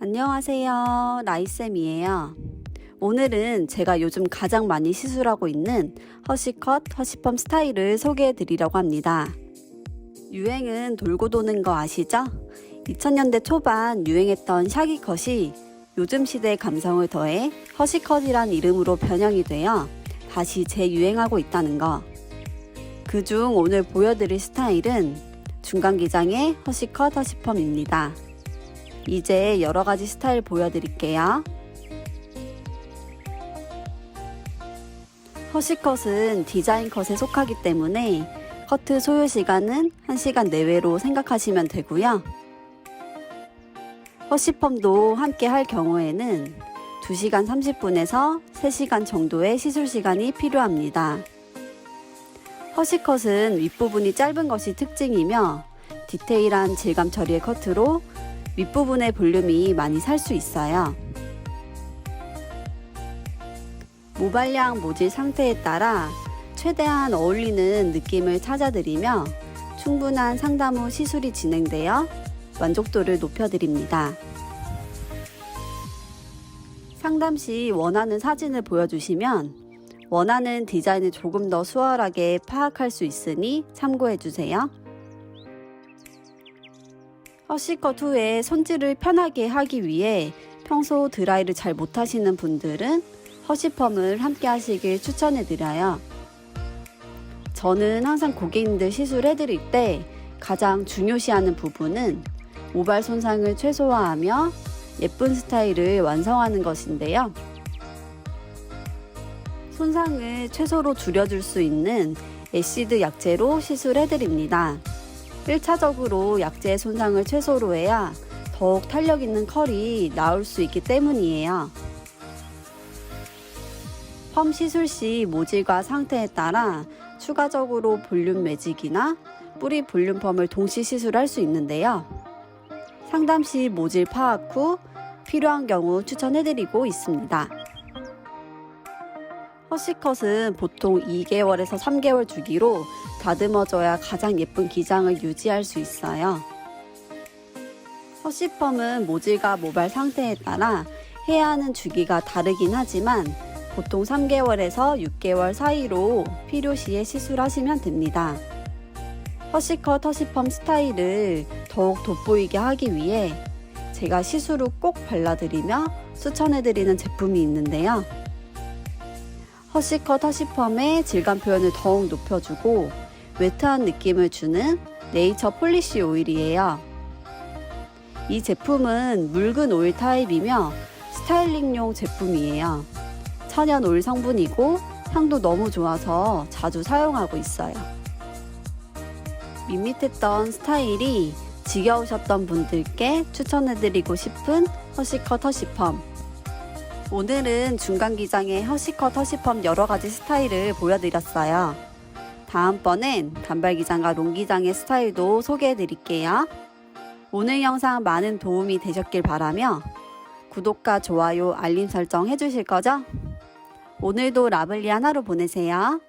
안녕하세요. 라이쌤이에요. 오늘은 제가 요즘 가장 많이 시술하고 있는 허시컷, 허시펌 스타일을 소개해 드리려고 합니다. 유행은 돌고 도는 거 아시죠? 2000년대 초반 유행했던 샤기컷이 요즘 시대의 감성을 더해 허시컷이란 이름으로 변형이 되어 다시 재유행하고 있다는 거. 그중 오늘 보여드릴 스타일은 중간 기장의 허시컷, 허시펌입니다. 이제 여러 가지 스타일 보여드릴게요. 허시컷은 디자인 컷에 속하기 때문에 커트 소요 시간은 1시간 내외로 생각하시면 되고요. 허시펌도 함께 할 경우에는 2시간 30분에서 3시간 정도의 시술 시간이 필요합니다. 허시컷은 윗부분이 짧은 것이 특징이며 디테일한 질감 처리의 커트로 윗부분의 볼륨이 많이 살 수 있어요. 모발량 모질 상태에 따라 최대한 어울리는 느낌을 찾아드리며 충분한 상담 후 시술이 진행되어 만족도를 높여드립니다. 상담 시 원하는 사진을 보여주시면 원하는 디자인을 조금 더 수월하게 파악할 수 있으니 참고해주세요. 허시컷 후에 손질을 편하게 하기 위해 평소 드라이를 잘 못하시는 분들은 허시펌을 함께 하시길 추천해드려요. 저는 항상 고객님들 시술해드릴 때 가장 중요시하는 부분은 모발 손상을 최소화하며 예쁜 스타일을 완성하는 것인데요. 손상을 최소로 줄여줄 수 있는 애시드 약재로 시술해드립니다. 1차적으로 약재의 손상을 최소로 해야 더욱 탄력 있는 컬이 나올 수 있기 때문이에요. 펌 시술 시 모질과 상태에 따라 추가적으로 볼륨 매직이나 뿌리 볼륨 펌을 동시 시술할 수 있는데요. 상담 시 모질 파악 후 필요한 경우 추천해드리고 있습니다. 허시컷은 보통 2개월에서 3개월 주기로 다듬어줘야 가장 예쁜 기장을 유지할 수 있어요. 허시펌은 모질과 모발 상태에 따라 해야 하는 주기가 다르긴 하지만 보통 3개월에서 6개월 사이로 필요시에 시술하시면 됩니다. 허시컷 허시펌 스타일을 더욱 돋보이게 하기 위해 제가 시술 후 꼭 발라드리며 추천해드리는 제품이 있는데요. 허시컷 허시펌의 질감 표현을 더욱 높여주고 웨트한 느낌을 주는 네이처 폴리시 오일이에요. 이 제품은 묽은 오일 타입이며 스타일링용 제품이에요. 천연 오일 성분이고 향도 너무 좋아서 자주 사용하고 있어요. 밋밋했던 스타일이 지겨우셨던 분들께 추천해드리고 싶은 허시컷 허시펌. 오늘은 중간 기장의 허시컷 허시펌 여러 가지 스타일을 보여드렸어요. 다음번엔 단발 기장과 롱 기장의 스타일도 소개해 드릴게요. 오늘 영상 많은 도움이 되셨길 바라며 구독과 좋아요, 알림 설정 해주실 거죠? 오늘도 라블리한 하루 보내세요.